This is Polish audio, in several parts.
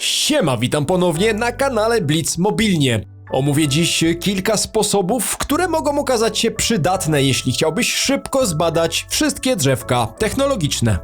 Siema, witam ponownie na kanale Blitz Mobilnie. Omówię dziś kilka sposobów, które mogą okazać się przydatne, jeśli chciałbyś szybko zbadać wszystkie drzewka technologiczne.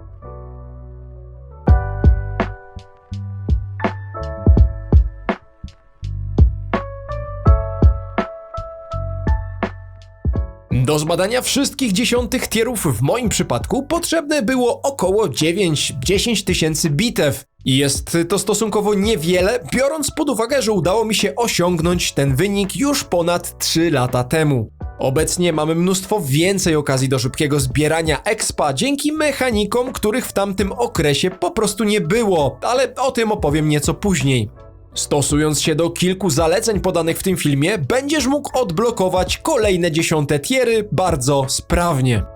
Do zbadania wszystkich dziesiątych tierów w moim przypadku potrzebne było około 9-10 tysięcy bitew. I jest to stosunkowo niewiele, biorąc pod uwagę, że udało mi się osiągnąć ten wynik już ponad 3 lata temu. Obecnie mamy mnóstwo więcej okazji do szybkiego zbierania expa dzięki mechanikom, których w tamtym okresie po prostu nie było, ale o tym opowiem nieco później. Stosując się do kilku zaleceń podanych w tym filmie, będziesz mógł odblokować kolejne dziesiąte tiery bardzo sprawnie.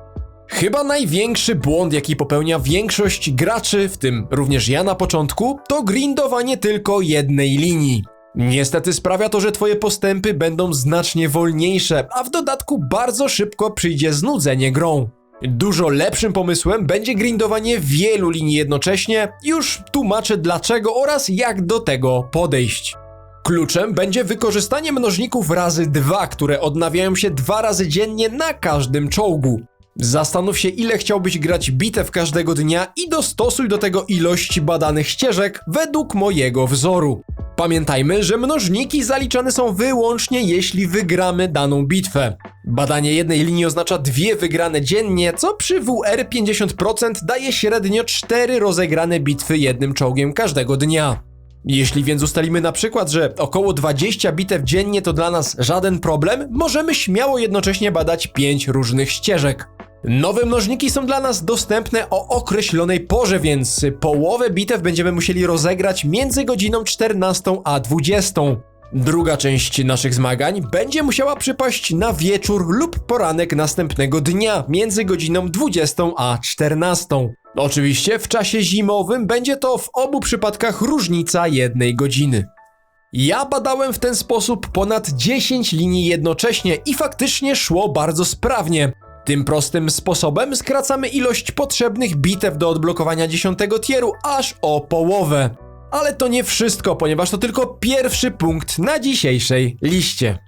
Chyba największy błąd, jaki popełnia większość graczy, w tym również ja na początku, to grindowanie tylko jednej linii. Niestety sprawia to, że twoje postępy będą znacznie wolniejsze, a w dodatku bardzo szybko przyjdzie znudzenie grą. Dużo lepszym pomysłem będzie grindowanie wielu linii jednocześnie, już tłumaczę dlaczego oraz jak do tego podejść. Kluczem będzie wykorzystanie mnożników razy 2, które odnawiają się dwa razy dziennie na każdym czołgu. Zastanów się, ile chciałbyś grać bitew każdego dnia i dostosuj do tego ilości badanych ścieżek według mojego wzoru. Pamiętajmy, że mnożniki zaliczane są wyłącznie jeśli wygramy daną bitwę. Badanie jednej linii oznacza dwie wygrane dziennie, co przy WR 50% daje średnio 4 rozegrane bitwy jednym czołgiem każdego dnia. Jeśli więc ustalimy na przykład, że około 20 bitew dziennie to dla nas żaden problem, możemy śmiało jednocześnie badać 5 różnych ścieżek. Nowe mnożniki są dla nas dostępne o określonej porze, więc połowę bitew będziemy musieli rozegrać między godziną 14 a 20. Druga część naszych zmagań będzie musiała przypaść na wieczór lub poranek następnego dnia między godziną 20 a 14. Oczywiście w czasie zimowym będzie to w obu przypadkach różnica jednej godziny. Ja badałem w ten sposób ponad 10 linii jednocześnie i faktycznie szło bardzo sprawnie. Tym prostym sposobem skracamy ilość potrzebnych bitew do odblokowania 10 tieru aż o połowę. Ale to nie wszystko, ponieważ to tylko pierwszy punkt na dzisiejszej liście.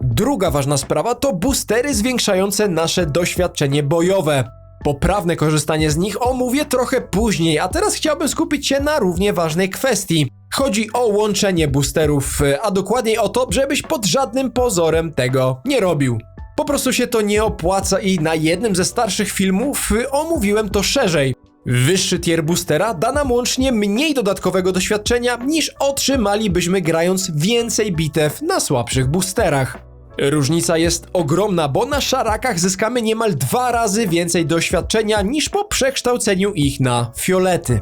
Druga ważna sprawa to boostery zwiększające nasze doświadczenie bojowe. Poprawne korzystanie z nich omówię trochę później, a teraz chciałbym skupić się na równie ważnej kwestii. Chodzi o łączenie boosterów, a dokładniej o to, żebyś pod żadnym pozorem tego nie robił. Po prostu się to nie opłaca i na jednym ze starszych filmów omówiłem to szerzej. Wyższy tier boostera da nam łącznie mniej dodatkowego doświadczenia niż otrzymalibyśmy grając więcej bitew na słabszych boosterach. Różnica jest ogromna, bo na szarakach zyskamy niemal dwa razy więcej doświadczenia niż po przekształceniu ich na fiolety.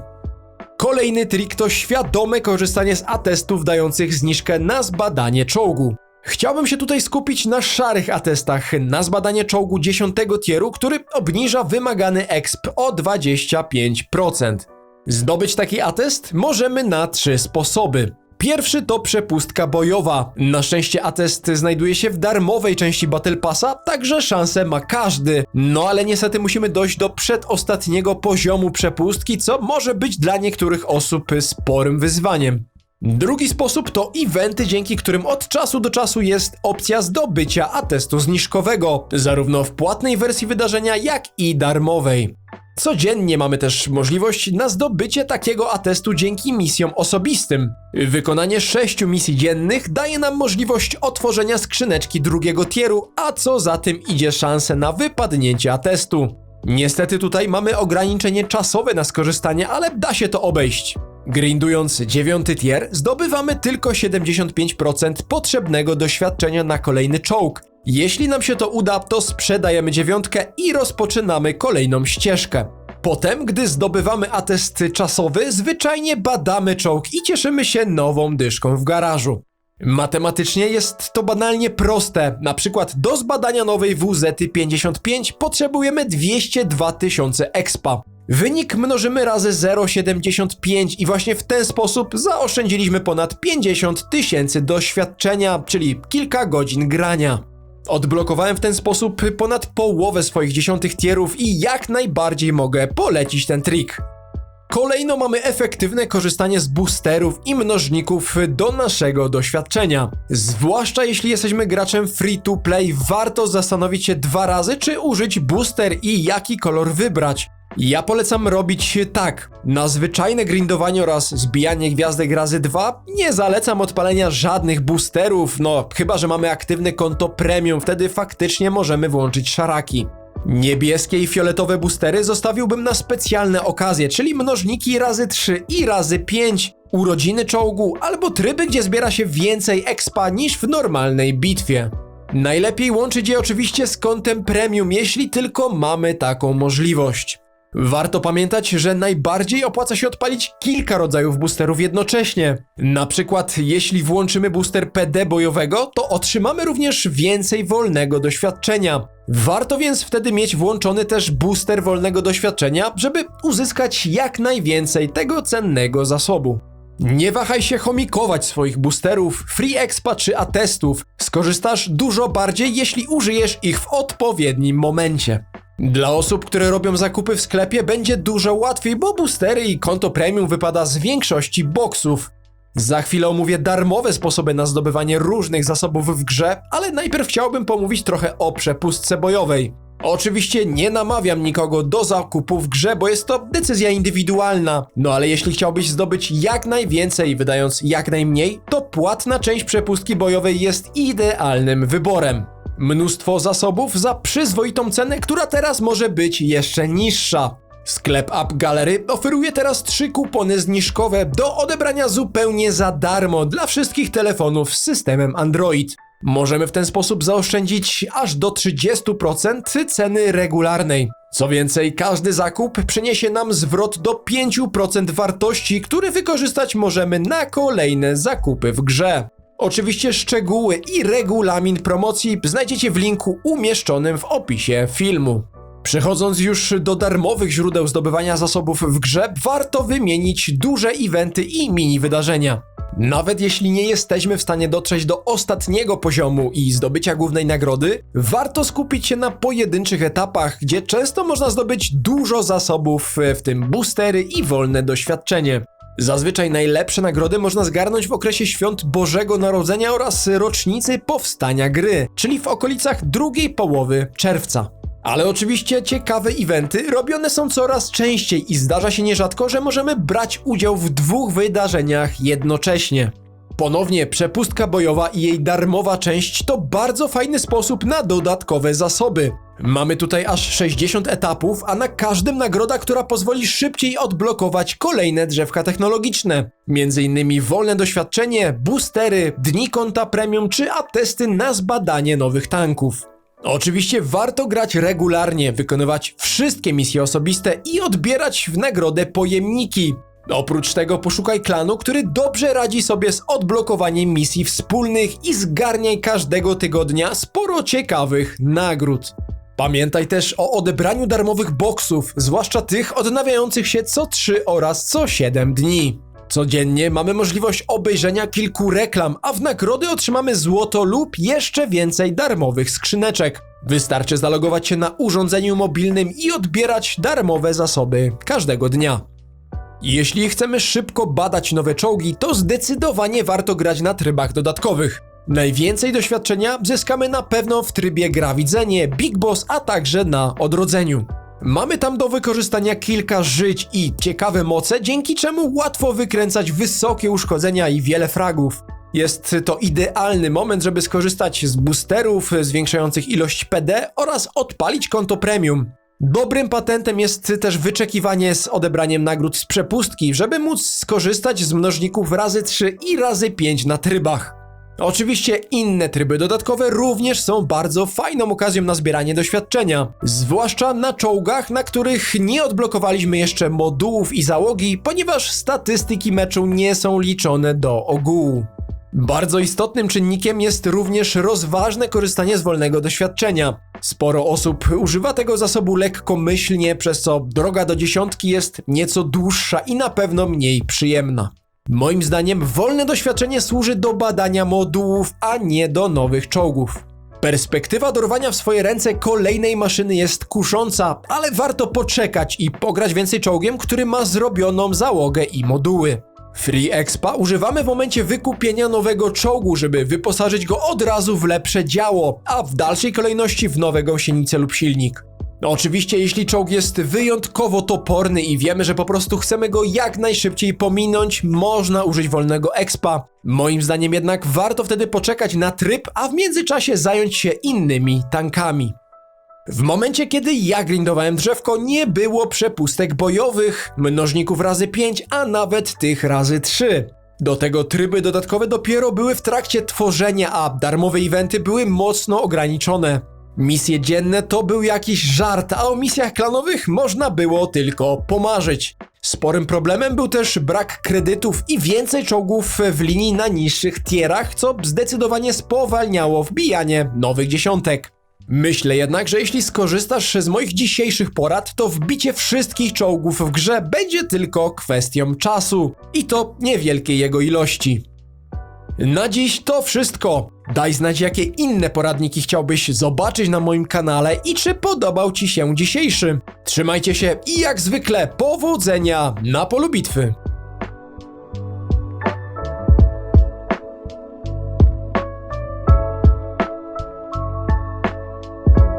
Kolejny trik to świadome korzystanie z atestów dających zniżkę na zbadanie czołgu. Chciałbym się tutaj skupić na szarych atestach, na zbadanie czołgu 10 tieru, który obniża wymagany exp o 25%. Zdobyć taki atest możemy na trzy sposoby. Pierwszy to przepustka bojowa. Na szczęście atest znajduje się w darmowej części Battle Passa, także szansę ma każdy. No ale niestety musimy dojść do przedostatniego poziomu przepustki, co może być dla niektórych osób sporym wyzwaniem. Drugi sposób to eventy, dzięki którym od czasu do czasu jest opcja zdobycia atestu zniżkowego, zarówno w płatnej wersji wydarzenia, jak i darmowej. Codziennie mamy też możliwość na zdobycie takiego atestu dzięki misjom osobistym. Wykonanie 6 misji dziennych daje nam możliwość otworzenia skrzyneczki drugiego tieru, a co za tym idzie szansę na wypadnięcie atestu. Niestety tutaj mamy ograniczenie czasowe na skorzystanie, ale da się to obejść. Grindując dziewiąty tier, zdobywamy tylko 75% potrzebnego doświadczenia na kolejny czołg. Jeśli nam się to uda, to sprzedajemy dziewiątkę i rozpoczynamy kolejną ścieżkę. Potem, gdy zdobywamy atest czasowy, zwyczajnie badamy czołg i cieszymy się nową dyszką w garażu. Matematycznie jest to banalnie proste. Na przykład do zbadania nowej WZ-55 potrzebujemy 202 tysiące expa. Wynik mnożymy razy 0,75 i właśnie w ten sposób zaoszczędziliśmy ponad 50 tysięcy doświadczenia, czyli kilka godzin grania. Odblokowałem w ten sposób ponad połowę swoich dziesiątych tierów i jak najbardziej mogę polecić ten trik. Kolejno mamy efektywne korzystanie z boosterów i mnożników do naszego doświadczenia. Zwłaszcza jeśli jesteśmy graczem free to play, warto zastanowić się dwa razy, czy użyć booster i jaki kolor wybrać. Ja polecam robić tak. Na zwyczajne grindowanie oraz zbijanie gwiazdek razy 2 nie zalecam odpalenia żadnych boosterów, no chyba, że mamy aktywne konto premium, wtedy faktycznie możemy włączyć szaraki. Niebieskie i fioletowe boostery zostawiłbym na specjalne okazje, czyli mnożniki razy 3 i razy 5, urodziny czołgu albo tryby, gdzie zbiera się więcej expa niż w normalnej bitwie. Najlepiej łączyć je oczywiście z kontem premium, jeśli tylko mamy taką możliwość. Warto pamiętać, że najbardziej opłaca się odpalić kilka rodzajów boosterów jednocześnie. Na przykład, jeśli włączymy booster PD bojowego, to otrzymamy również więcej wolnego doświadczenia. Warto więc wtedy mieć włączony też booster wolnego doświadczenia, żeby uzyskać jak najwięcej tego cennego zasobu. Nie wahaj się chomikować swoich boosterów, free expa czy atestów. Skorzystasz dużo bardziej, jeśli użyjesz ich w odpowiednim momencie. Dla osób, które robią zakupy w sklepie będzie dużo łatwiej, bo boostery i konto premium wypada z większości boksów. Za chwilę omówię darmowe sposoby na zdobywanie różnych zasobów w grze, ale najpierw chciałbym pomówić trochę o przepustce bojowej. Oczywiście nie namawiam nikogo do zakupu w grze, bo jest to decyzja indywidualna. No ale jeśli chciałbyś zdobyć jak najwięcej, wydając jak najmniej, to płatna część przepustki bojowej jest idealnym wyborem. Mnóstwo zasobów za przyzwoitą cenę, która teraz może być jeszcze niższa. Sklep App Gallery oferuje teraz trzy kupony zniżkowe do odebrania zupełnie za darmo dla wszystkich telefonów z systemem Android. Możemy w ten sposób zaoszczędzić aż do 30% ceny regularnej. Co więcej, każdy zakup przyniesie nam zwrot do 5% wartości, który wykorzystać możemy na kolejne zakupy w grze. Oczywiście szczegóły i regulamin promocji znajdziecie w linku umieszczonym w opisie filmu. Przechodząc już do darmowych źródeł zdobywania zasobów w grze, warto wymienić duże eventy i mini wydarzenia. Nawet jeśli nie jesteśmy w stanie dotrzeć do ostatniego poziomu i zdobycia głównej nagrody, warto skupić się na pojedynczych etapach, gdzie często można zdobyć dużo zasobów, w tym boostery i wolne doświadczenie. Zazwyczaj najlepsze nagrody można zgarnąć w okresie świąt Bożego Narodzenia oraz rocznicy powstania gry, czyli w okolicach drugiej połowy czerwca. Ale oczywiście ciekawe eventy robione są coraz częściej i zdarza się nierzadko, że możemy brać udział w dwóch wydarzeniach jednocześnie. Ponownie przepustka bojowa i jej darmowa część to bardzo fajny sposób na dodatkowe zasoby. Mamy tutaj aż 60 etapów, a na każdym nagroda, która pozwoli szybciej odblokować kolejne drzewka technologiczne. Między innymi wolne doświadczenie, boostery, dni konta premium czy atesty na zbadanie nowych tanków. Oczywiście warto grać regularnie, wykonywać wszystkie misje osobiste i odbierać w nagrodę pojemniki. Oprócz tego poszukaj klanu, który dobrze radzi sobie z odblokowaniem misji wspólnych i zgarniaj każdego tygodnia sporo ciekawych nagród. Pamiętaj też o odebraniu darmowych boksów, zwłaszcza tych odnawiających się co 3 oraz co 7 dni. Codziennie mamy możliwość obejrzenia kilku reklam, a w nagrody otrzymamy złoto lub jeszcze więcej darmowych skrzyneczek. Wystarczy zalogować się na urządzeniu mobilnym i odbierać darmowe zasoby każdego dnia. Jeśli chcemy szybko badać nowe czołgi, to zdecydowanie warto grać na trybach dodatkowych. Najwięcej doświadczenia zyskamy na pewno w trybie gra widzenie, Big Boss, a także na odrodzeniu. Mamy tam do wykorzystania kilka żyć i ciekawe moce, dzięki czemu łatwo wykręcać wysokie uszkodzenia i wiele fragów. Jest to idealny moment, żeby skorzystać z boosterów zwiększających ilość PD oraz odpalić konto premium. Dobrym patentem jest też wyczekiwanie z odebraniem nagród z przepustki, żeby móc skorzystać z mnożników razy 3 i razy 5 na trybach. Oczywiście inne tryby dodatkowe również są bardzo fajną okazją na zbieranie doświadczenia, zwłaszcza na czołgach, na których nie odblokowaliśmy jeszcze modułów i załogi, ponieważ statystyki meczu nie są liczone do ogółu. Bardzo istotnym czynnikiem jest również rozważne korzystanie z wolnego doświadczenia. Sporo osób używa tego zasobu lekkomyślnie, przez co droga do dziesiątki jest nieco dłuższa i na pewno mniej przyjemna. Moim zdaniem wolne doświadczenie służy do badania modułów, a nie do nowych czołgów. Perspektywa dorwania w swoje ręce kolejnej maszyny jest kusząca, ale warto poczekać i pograć więcej czołgiem, który ma zrobioną załogę i moduły. Free Expa używamy w momencie wykupienia nowego czołgu, żeby wyposażyć go od razu w lepsze działo, a w dalszej kolejności w nowe gąsienice lub silnik. No oczywiście, jeśli czołg jest wyjątkowo toporny i wiemy, że po prostu chcemy go jak najszybciej pominąć, można użyć wolnego expa. Moim zdaniem jednak warto wtedy poczekać na tryb, a w międzyczasie zająć się innymi tankami. W momencie, kiedy ja grindowałem drzewko, nie było przepustek bojowych, mnożników razy 5, a nawet tych razy 3. Do tego tryby dodatkowe dopiero były w trakcie tworzenia, a darmowe eventy były mocno ograniczone. Misje dzienne to był jakiś żart, a o misjach klanowych można było tylko pomarzyć. Sporym problemem był też brak kredytów i więcej czołgów w linii na niższych tierach, co zdecydowanie spowalniało wbijanie nowych dziesiątek. Myślę jednak, że jeśli skorzystasz z moich dzisiejszych porad, to wbicie wszystkich czołgów w grze będzie tylko kwestią czasu. I to niewielkiej jego ilości. Na dziś to wszystko. Daj znać, jakie inne poradniki chciałbyś zobaczyć na moim kanale i czy podobał Ci się dzisiejszy. Trzymajcie się i jak zwykle powodzenia na polu bitwy.